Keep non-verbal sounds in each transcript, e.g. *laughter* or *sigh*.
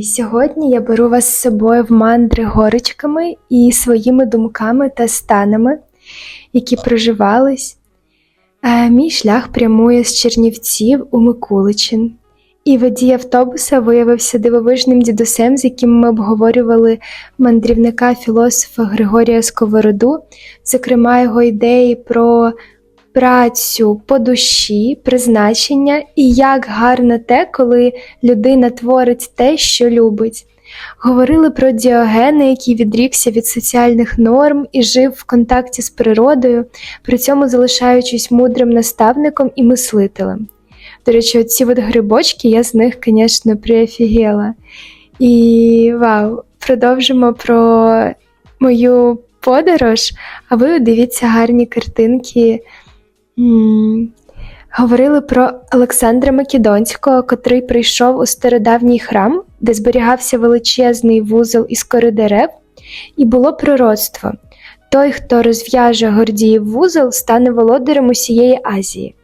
Друзі, сьогодні я беру вас з собою в мандри горочками і своїми думками та станами, які проживались. Е, Мій шлях прямує з Чернівців у Микуличин, і водій автобуса виявився дивовижним дідусем, з яким ми обговорювали мандрівника філософа Григорія Сковороду, зокрема його ідеї про працю по душі, призначення і як гарно те, коли людина творить те, що любить. Говорили про Діогена, який відрікся від соціальних норм і жив в контакті з природою, при цьому залишаючись мудрим наставником і мислителем. До речі, оці от грибочки, я з них, звісно, приофігела. І вау, продовжимо про мою подорож, а ви дивіться гарні картинки. Говорили про Олександра Македонського, котрий прийшов у стародавній храм, де зберігався величезний вузол із кори дерев, і було пророцтво. Той, хто розв'яже Гордіїв вузол, стане володарем усієї Азії.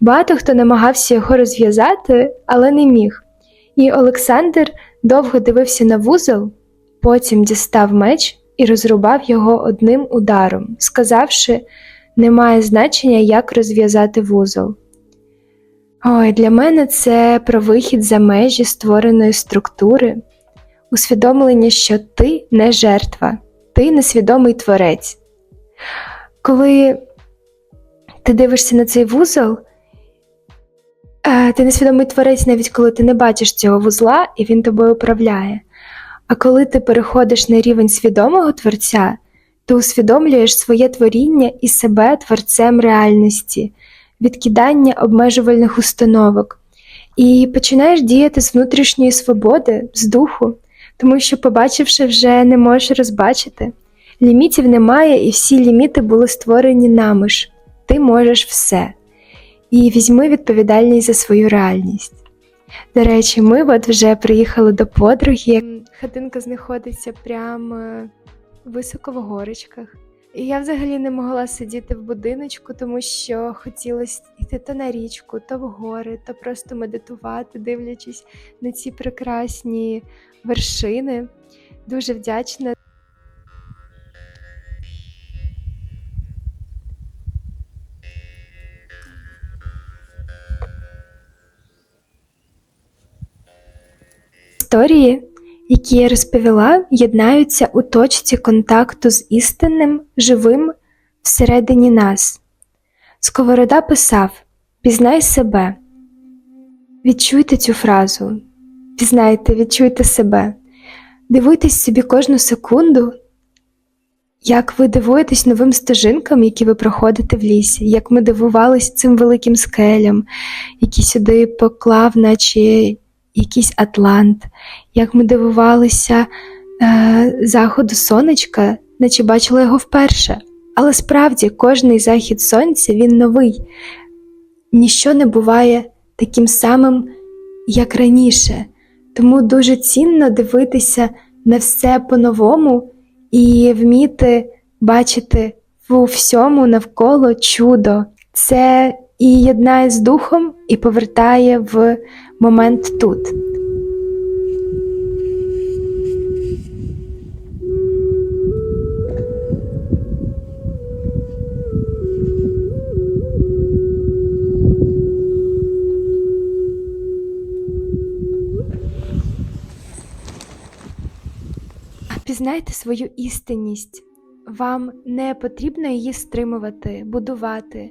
Багато хто намагався його розв'язати, але не міг. І Олександр довго дивився на вузол, потім дістав меч і розрубав його одним ударом, сказавши, немає значення, як розв'язати вузол. Ой, для мене це про вихід за межі створеної структури, усвідомлення, що ти не жертва, ти несвідомий творець. Коли ти дивишся на цей вузол, е, ти несвідомий творець, навіть коли ти не бачиш цього вузла і він тобою управляє. А коли ти переходиш на рівень свідомого творця, ти усвідомлюєш своє творіння і себе творцем реальності, відкидання обмежувальних установок, і починаєш діяти з внутрішньої свободи, з духу, тому що, побачивши, вже не можеш розбачити. Лімітів немає, і всі ліміти були створені нами ж. Ти можеш все. І візьми відповідальність за свою реальність. До речі, ми от вже приїхали до подруги. Хатинка знаходиться прямо високо в горочках. І я взагалі не могла сидіти в будиночку, тому що хотілося йти то на річку, то в гори, то просто медитувати, дивлячись на ці прекрасні вершини. Дуже вдячна. Історії, які я розповіла, єднаються у точці контакту з істинним, живим всередині нас. Сковорода писав: Пізнай себе. Відчуйте цю фразу, пізнайте, відчуйте себе, дивуйтесь собі кожну секунду, як ви дивуєтесь новим стежинкам, які ви проходите в лісі, як ми дивувались цим великим скелям, які сюди поклав, наче якийсь Атлант, як ми дивувалися е, заходу сонечка, наче бачили його вперше. Але справді кожний захід сонця він новий, ніщо не буває таким самим, як раніше. Тому дуже цінно дивитися на все по-новому і вміти бачити у всьому навколо чудо. Це і єднає з духом, і повертає в момент тут. Пізнайте свою істинність. Вам не потрібно її стримувати, будувати.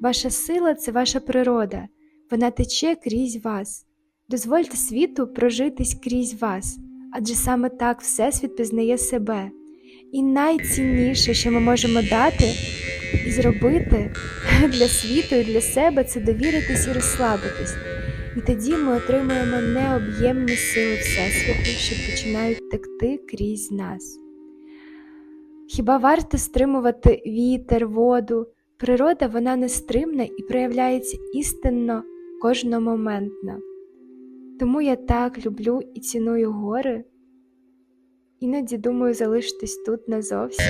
Ваша сила це ваша природа, вона тече крізь вас. Дозвольте світу прожитись крізь вас, адже саме так Всесвіт пізнає себе. І найцінніше, що ми можемо дати і зробити *laughs* для світу і для себе, це довіритись і розслабитись. І тоді ми отримуємо необ'ємні сили Всесвіту, що починають текти крізь нас. Хіба варто стримувати вітер, воду? Природа вона нестримна і проявляється істинно кожномоментно. Тому я так люблю і ціную гори. Іноді думаю залишитись тут назовсім.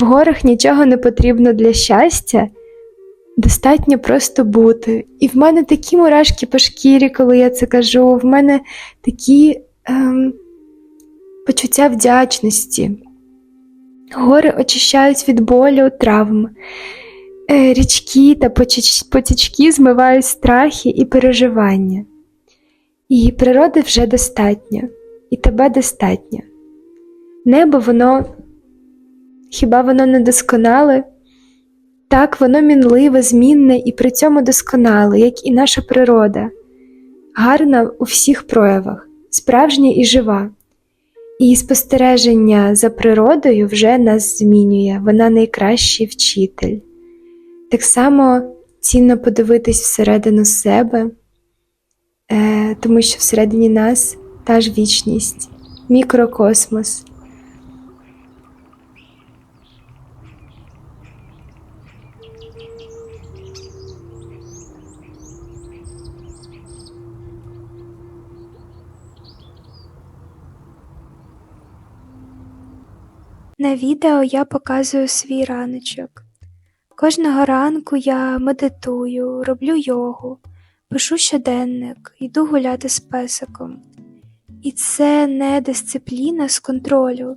В горах нічого не потрібно для щастя. достатньо просто бути. І в мене такі мурашки по шкірі, коли я це кажу, в мене такі ем, почуття вдячності. Гори очищають від болю, травм. Е, Річки та потічки змивають страхи і переживання. І природи вже достатньо, і тебе достатньо. Небо, воно хіба воно не досконале? Так, воно мінливе, змінне і при цьому досконале, як і наша природа, гарна у всіх проявах, справжня і жива. І спостереження за природою вже нас змінює, вона найкращий вчитель. Так само цінно подивитись всередину себе, е, тому що всередині нас та ж вічність, мікрокосмос. На відео я показую свій раночок. Кожного ранку я медитую, роблю йогу, пишу щоденник, йду гуляти з песиком. І це не дисципліна з контролю,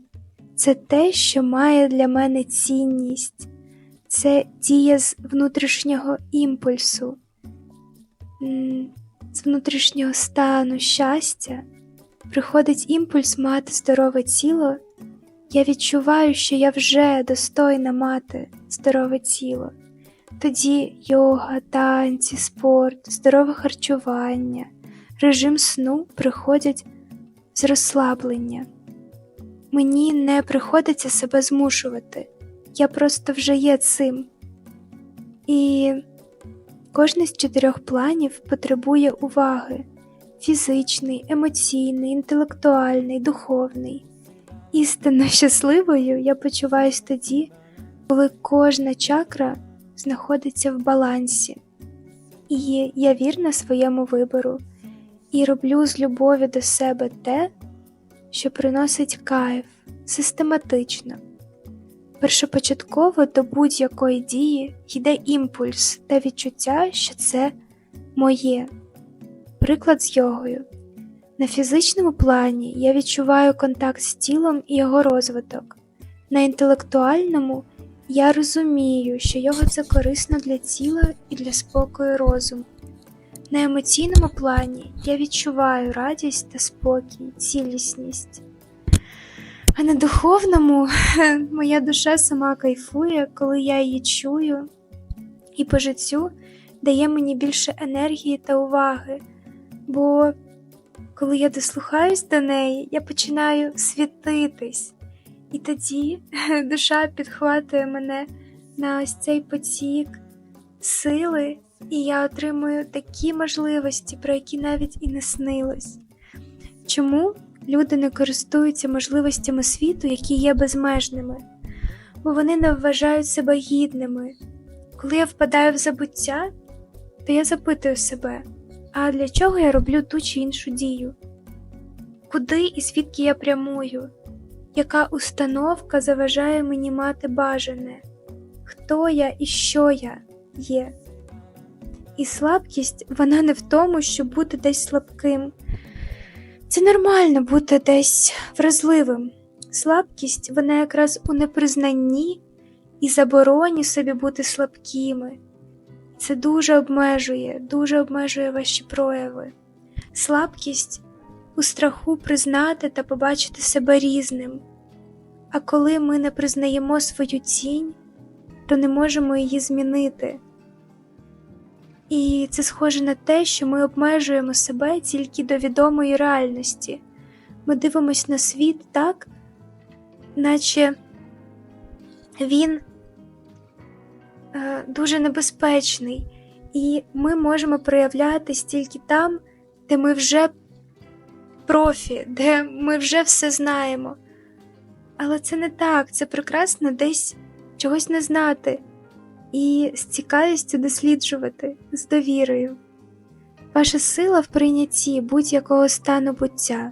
це те, що має для мене цінність, це дія з внутрішнього імпульсу, з внутрішнього стану щастя. Приходить імпульс мати здорове тіло. Я відчуваю, що я вже достойна мати здорове тіло. Тоді йога, танці, спорт, здорове харчування, режим сну приходять з розслаблення. Мені не приходиться себе змушувати, я просто вже є цим. І кожний з чотирьох планів потребує уваги: фізичний, емоційний, інтелектуальний, духовний. Істинно щасливою я почуваюсь тоді, коли кожна чакра знаходиться в балансі, і я вірна своєму вибору і роблю з любові до себе те, що приносить кайф систематично. Першопочатково до будь-якої дії йде імпульс та відчуття, що це моє. Приклад з йогою. На фізичному плані я відчуваю контакт з тілом і його розвиток. На інтелектуальному я розумію, що йога це корисно для тіла і для спокою розуму. На емоційному плані я відчуваю радість та спокій, цілісність. А на духовному *laughs* моя душа сама кайфує, коли я її чую, і по життю дає мені більше енергії та уваги, бо коли я дослухаюсь до неї, я починаю світитись, і тоді *laughs* душа підхватує мене на ось цей потік сили, і я отримую такі можливості, про які навіть і не снилось. Чому люди не користуються можливостями світу, які є безмежними? Бо вони не вважають себе гідними. Коли я впадаю в забуття, то я запитую себе. А для чого я роблю ту чи іншу дію? Куди і звідки я прямую? Яка установка заважає мені мати бажане? Хто я і що я є? І слабкість вона не в тому, щоб бути десь слабким. Це нормально бути десь вразливим. Слабкість вона якраз у непризнанні і забороні собі бути слабкими. Це дуже обмежує, дуже обмежує ваші прояви. Слабкість у страху признати та побачити себе різним. А коли ми не признаємо свою тінь, то не можемо її змінити. І це схоже на те, що ми обмежуємо себе тільки до відомої реальності. Ми дивимося на світ так, наче він дуже небезпечний, і ми можемо проявлятись тільки там, де ми вже профі, де ми вже все знаємо. Але це не так, це прекрасно десь чогось не знати і з цікавістю досліджувати, з довірою. Ваша сила в прийнятті будь-якого стану буття,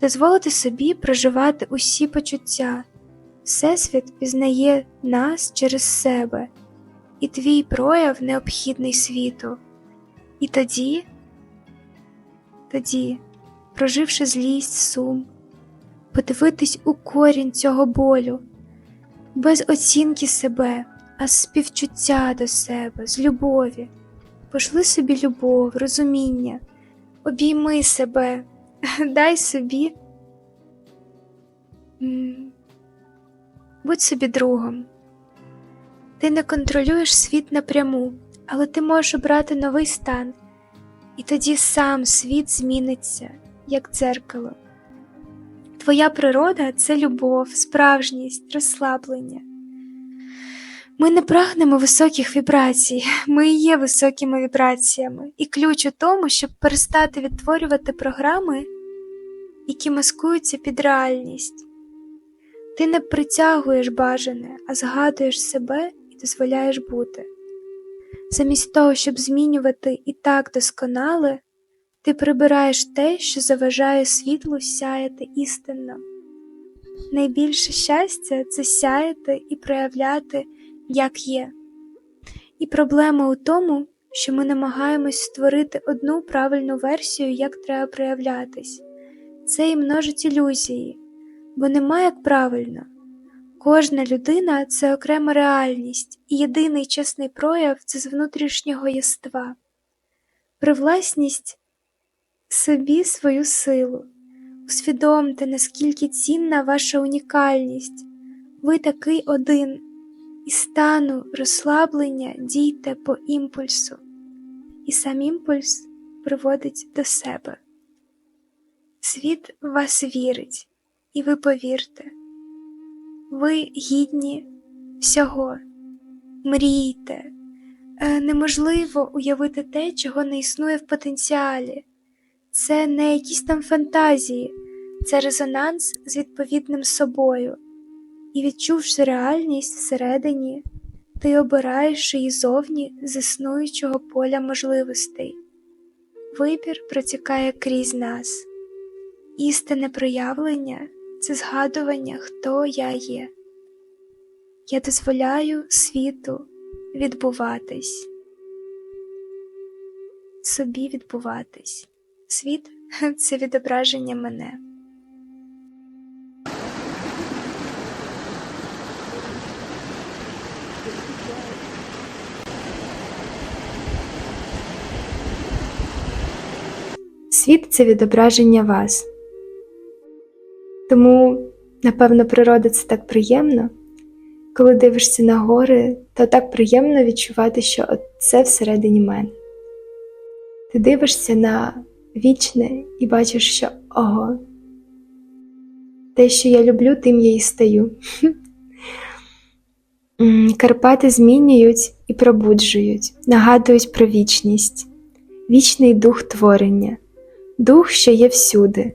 дозволити собі проживати усі почуття, Всесвіт пізнає нас через себе, і твій прояв необхідний світу. І тоді, тоді, проживши злість, сум, подивитись у корінь цього болю, без оцінки себе, а з співчуття до себе, з любові. Пошли собі любов, розуміння, обійми себе, *laughs* дай собі. Будь собі другом. Ти не контролюєш світ напряму, але ти можеш обрати новий стан, і тоді сам світ зміниться, як дзеркало. Твоя природа це любов, справжність, розслаблення. Ми не прагнемо високих вібрацій, ми і є високими вібраціями, і ключ у тому, щоб перестати відтворювати програми, які маскуються під реальність. Ти не притягуєш бажане, а згадуєш себе дозволяєш бути. Замість того, щоб змінювати і так досконале, ти прибираєш те, що заважає світлу сяяти істинно. Найбільше щастя це сяяти і проявляти, як є. І проблема у тому, що ми намагаємось створити одну правильну версію, як треба проявлятись. Це і множить ілюзії, бо нема як правильно. Кожна людина це окрема реальність, і єдиний чесний прояв це з внутрішнього єства. Привласність собі свою силу. Усвідомте, наскільки цінна ваша унікальність. Ви такий один, і стану розслаблення дійте по імпульсу, і сам імпульс приводить до себе. Світ вас вірить, і ви повірте. Ви гідні всього. Мрійте. Е, Неможливо уявити те, чого не існує в потенціалі. Це не якісь там фантазії, це резонанс з відповідним собою. І відчувши реальність всередині, ти обираєш її зовні з існуючого поля можливостей. Вибір протікає крізь нас. Істинне проявлення це згадування, хто я є. Я дозволяю світу відбуватись, собі відбуватись. Світ це відображення мене. Світ це відображення вас. Тому, напевно, природа це так приємно. Коли дивишся на гори, то так приємно відчувати, що це всередині мене. Ти дивишся на вічне і бачиш, що ого, те, що я люблю, тим я і стаю. *laughs* Карпати змінюють і пробуджують, нагадують про вічність, вічний дух творення, дух, що є всюди.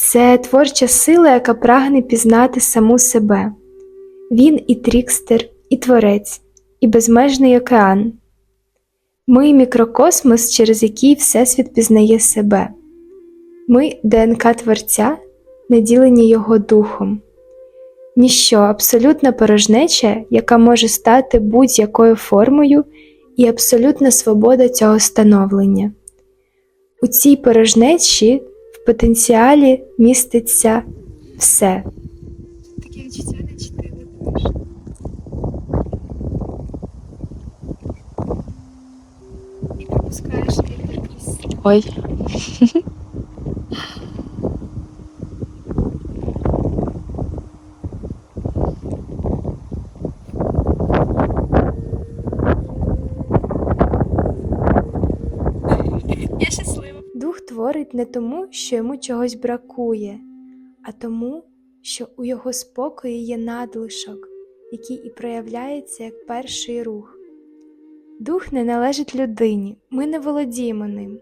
Це творча сила, яка прагне пізнати саму себе. Він і трікстер, і творець, і безмежний океан. Ми мікрокосмос, через який Всесвіт пізнає себе. Ми ДНК Творця, наділені Його духом. Ніщо абсолютна порожнеча, яка може стати будь-якою формою, і абсолютна свобода цього становлення. У цій порожнечі потенціалі міститься все. Таке відчуття, наче ти. І пропускаєш вітер Ой. *laughs* Я щаслива. Дух не тому, що йому чогось бракує, а тому, що у його спокої є надлишок, який і проявляється як перший рух. Дух не належить людині, ми не володіємо ним.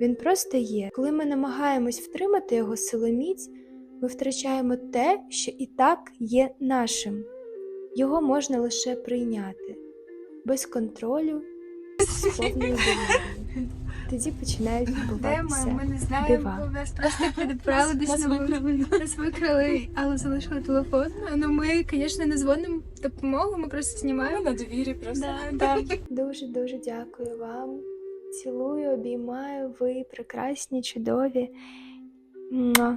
Він просто є. Коли ми намагаємось втримати його силоміць, ми втрачаємо те, що і так є нашим. Його можна лише прийняти без контролю, з. Тоді починають Де ми? Ми не знаємо, дива. бо нас просто підправили десь на вулицю. Нас викрали, але залишили телефон. Ну ми, звісно, не дзвонимо допомогу, ми просто Ми знімаємо. на довірі просто. Да, Дуже дуже дякую вам. Цілую, обіймаю. Ви прекрасні, чудові. Муа.